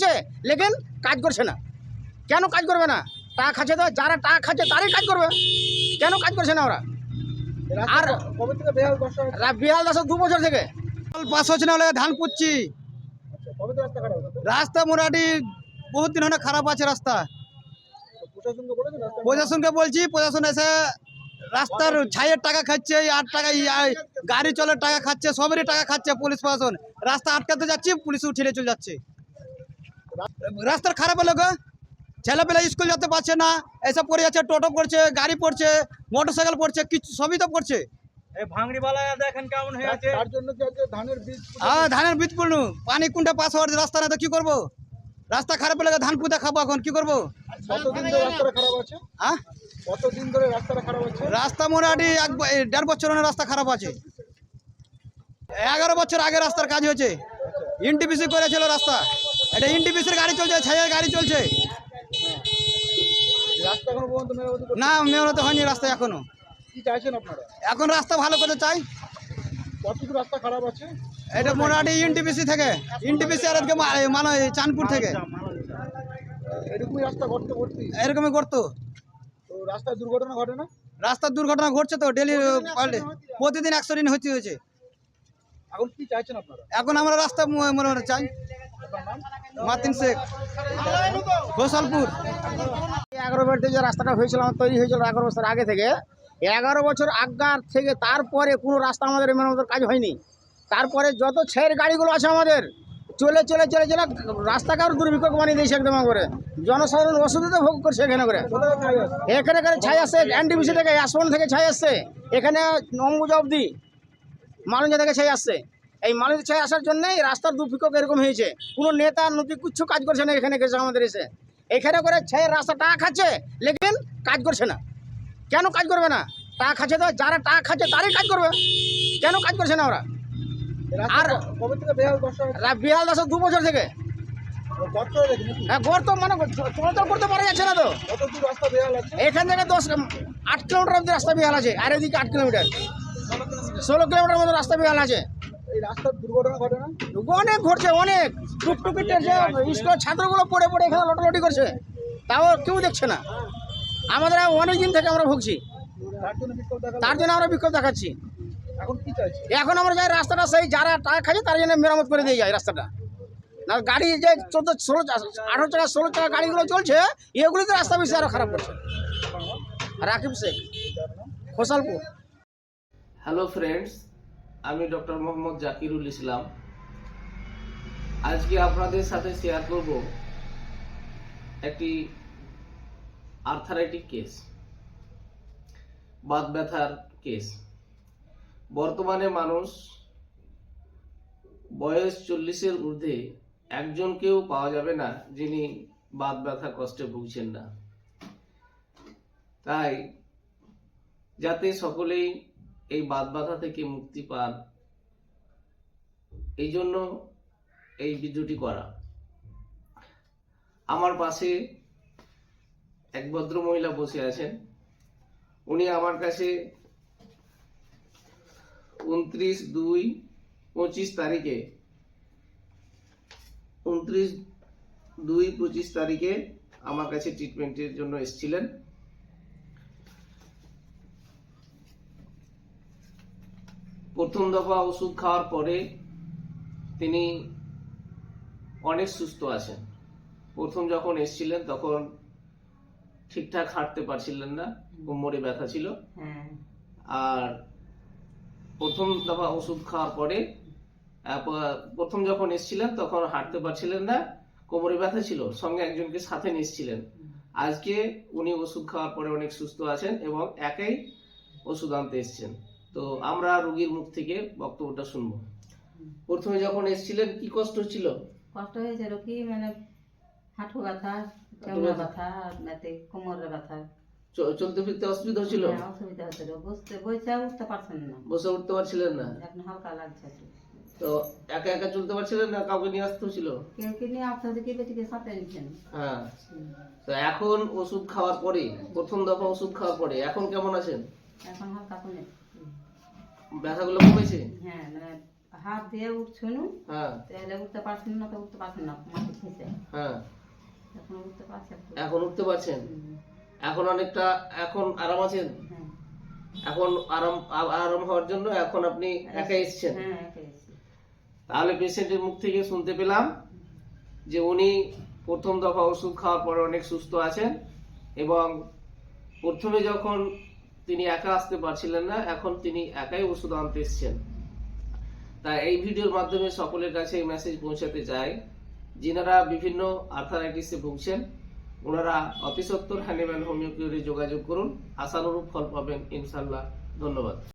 খাচ্ছে লেকিন কাজ করছে না। কেন কাজ করবে না? টাকা খাচ্ছে তো, যারা টাকা খাচ্ছে তারাই কাজ করবে। কেন কাজ করছে না ওরা? আর বেহাল দাস দু বছর থেকে। পাস হচ্ছে না ধান পুচ্ছি রাস্তা মোটামুটি বহুত দিন হলে খারাপ আছে রাস্তা। প্রশাসনকে বলছি, প্রশাসন এসে রাস্তার ছাইয়ের টাকা খাচ্ছে আট টাকা গাড়ি চলার টাকা খাচ্ছে, সবেরই টাকা খাচ্ছে পুলিশ প্রশাসন। রাস্তা আটকাতে যাচ্ছি পুলিশ ঠেলে চলে যাচ্ছে। রাস্তার খারাপ হলো গো। ছেলেপেলে স্কুল যেতে পারছে না এসব পড়ে যাচ্ছে টোটো পড়ছে গাড়ি পড়ছে মোটর সাইকেল পড়ছে কিছু সবই তো পড়ছে। ধানের বীজ পড়লু পানি কোনটা পাস হওয়ার রাস্তা না তো কি করব? রাস্তা খারাপ হলে ধান পুঁতে খাব এখন কি করব? কতদিন ধরে রাস্তাটা খারাপ আছে? কতদিন ধরে রাস্তাটা খারাপ আছে? রাস্তা মোটামুটি এক দেড় বছর রাস্তা খারাপ আছে। এগারো বছর আগে রাস্তার কাজ হয়েছে। ইনটিপিসি করেছিল রাস্তা। এটা ইনটিপিসির গাড়ি চলছে ছাইয়ের গাড়ি চলছে। রাস্তা না মেহনত হয়নি রাস্তা এখনও। এখন রাস্তা ভালো করতে চাই। কতটুকু রাস্তা খারাপ আছে? এটা মোটামুটি ইনটিপিসি থেকে। ইনটিপিসি আর মা- মানে এই চাঁদপুর থেকে। এরকমই রাস্তা ভর্তি এরকমই করতো তো রাস্তায় দুর্ঘটনা ঘটে না? রাস্তার দুর্ঘটনা ঘটছে তো ডেলি প্রতিদিন একশো দিন হচ্ছে হয়েছে। এখন কি চাইছেন আপনারা? এখন আমরা রাস্তা মনে হয় চাই। মাতিন শেখ। গোসালপুর। এগারো বেড়তে যে রাস্তাটা হয়েছিল, আমার তৈরি হয়েছিল এগারো বছর আগে থেকে। এগারো বছর আগার থেকে তারপরে কোনো রাস্তা আমাদের মেরামতের কাজ হয়নি। তারপরে যত ছের গাড়িগুলো আছে আমাদের, চলে চলে চলে চলে, রাস্তাকে আর দুর্ভিক্ষ বানিয়ে দিয়েছে একদম করে জনসাধারণ অসুবিধা ভোগ করছে এখানে করে। এখানে এখানে ছাই আসছে এনডিবিসি থেকে আসন থেকে ছাই আসছে। এখানে অম্বুজা অবধি মালঞ্জা থেকে ছাই আসছে। এই মানুষ ছাই আসার জন্যই রাস্তার দুর্ভিক্ষ এরকম হয়েছে। কোনো নেতা নদী কিচ্ছু কাজ করছে না এখানে গেছে আমাদের এসে। এখানে করে ছাইয়ের রাস্তা টাকা খাচ্ছে, লেকিন কাজ করছে না। কেন কাজ করবে না? টাকা খাচ্ছে তো, যারা টাকা খাচ্ছে তারাই কাজ করবে। কেন কাজ করছে না ওরা? আর- বেহাল দাস দু বছর থেকে। হয়ে মানে পারা যাচ্ছে না তো। এখান থেকে দশ আট কিলোমিটার রাস্তা বিহাল আছে, আর এদিকে আট কিলোমিটার। ষোলো কিলোমিটার মতো রাস্তা বিহাল আছে। অনেক ঘটছে অনেক। টুকটুকি স্কুলের ছাত্রগুলো পড়ে পড়ে এখানে লটালটি করছে। তাও কেউ দেখছে না। আমাদের অনেক দিন থেকে আমরা ভুগছি। তার জন্য বিক্ষোভ দেখা তার জন্য আমরা বিক্ষোভ দেখাচ্ছি। এখন কি চাইছে? এখন আমরা যাই রাস্তাটা সেই যারা টাকা খাচ্ছে তার জন্য মেরামত করে দিয়ে যায় রাস্তাটা। না গাড়ি যে চোদ্দ ষোলো আঠারো চাকা ষোলো চাকা গাড়িগুলো চলছে এগুলিতে রাস্তা বেশি আরও খারাপ করছে। রাকিব শেখ খোসালপুর। হ্যালো ফ্রেন্ডস আমি ডক্টর মোহাম্মদ জাকিরুল ইসলাম। আজকে আপনাদের সাথে শেয়ার করব একটি আর্থারাইটিক কেস বাত ব্যথার কেস বর্তমানে মানুষ বয়স চল্লিশের ঊর্ধ্বে একজনকেও পাওয়া যাবে না যিনি বাত ব্যথা কষ্টে ভুগছেন না। তাই যাতে সকলেই এই বাদ বাধা থেকে মুক্তি পান। এই জন্য এই ভিডিওটি করা। আমার পাশে এক ভদ্র মহিলা বসে আছেন। উনি আমার কাছে উনত্রিশ দুই পঁচিশ তারিখে, উনত্রিশ দুই পঁচিশ তারিখে আমার কাছে ট্রিটমেন্টের জন্য এসেছিলেন। প্রথম দফা ওষুধ খাওয়ার পরে তিনি অনেক সুস্থ আছেন। প্রথম যখন এসছিলেন তখন ঠিকঠাক হাঁটতে পারছিলেন না কোমরে ব্যথা ছিল। আর প্রথম দফা ওষুধ খাওয়ার পরে প্রথম যখন এসছিলেন তখন হাঁটতে পারছিলেন না কোমরে ব্যথা ছিল। সঙ্গে একজনকে সাথে নিয়েছিলেন আজকে উনি ওষুধ খাওয়ার পরে অনেক সুস্থ আছেন এবং একাই ওষুধ আনতে এসেছেন। তো আমরা রোগীর মুখ থেকে বক্তব্যটা শুনব। প্রথমে যখন এসেছিলেন কি কষ্ট ছিল কষ্ট হয়েছিল কি মানে হাঁটু ব্যথা কেমন ব্যথা। এতে কোমরের ব্যথা। চলতে ফিরতে অসুবিধা হচ্ছিল হ্যাঁ, অসুবিধা হচ্ছিল বুঝতে বসে উঠতে পারছেন না। বসে উঠতে পারছিলেন না? এখন হালকা লাগছে তো একা একা চলতে পারছিলেন না? কাউকে নিয়ে আসতে হচ্ছিল কেউ কি নিয়ে আসতে হচ্ছে কি বেটিকে সাথে নিচ্ছেন হ্যাঁ। তো এখন ওষুধ খাওয়ার পরে প্রথম দফা ওষুধ খাওয়ার পরে এখন কেমন আছেন? এখন হালকা কমে ব্যথাগুলো কমেছে? হ্যাঁ মানে হাত দিয়ে উঠছুন হ্যাঁ। তাহলে উঠতে পারছেন না তো উঠতে পারছেন না মাটি খেয়েছে। হ্যাঁ। এখন উঠতে পারছেন এখন উঠতে পারছেন? এখন অনেকটা এখন আরাম আছেন? হ্যাঁ। এখন আরাম আরাম হওয়ার জন্য এখন আপনি একা এসছেন। হ্যাঁ এটাই তাহলে পেশেন্টের মুখ থেকে শুনতে পেলাম যে উনি প্রথম দফা ওষুধ খাওয়ার পরে অনেক সুস্থ আছেন এবং প্রথমে যখন তিনি একা আসতে পারছিলেন না, এখন তিনি একাই ওষুধ আনতে এসছেন। তাই এই ভিডিওর মাধ্যমে সকলের কাছে এই মেসেজ পৌঁছাতে চাই। যিনারা বিভিন্ন আর্থারাইটিসে ভুগছেন, ওনারা অতিসত্তর হ্যানিম্যান হোমিওপ্যাথি যোগাযোগ করুন। আশানুরূপ ফল পাবেন ইনশাল্লাহ ধন্যবাদ।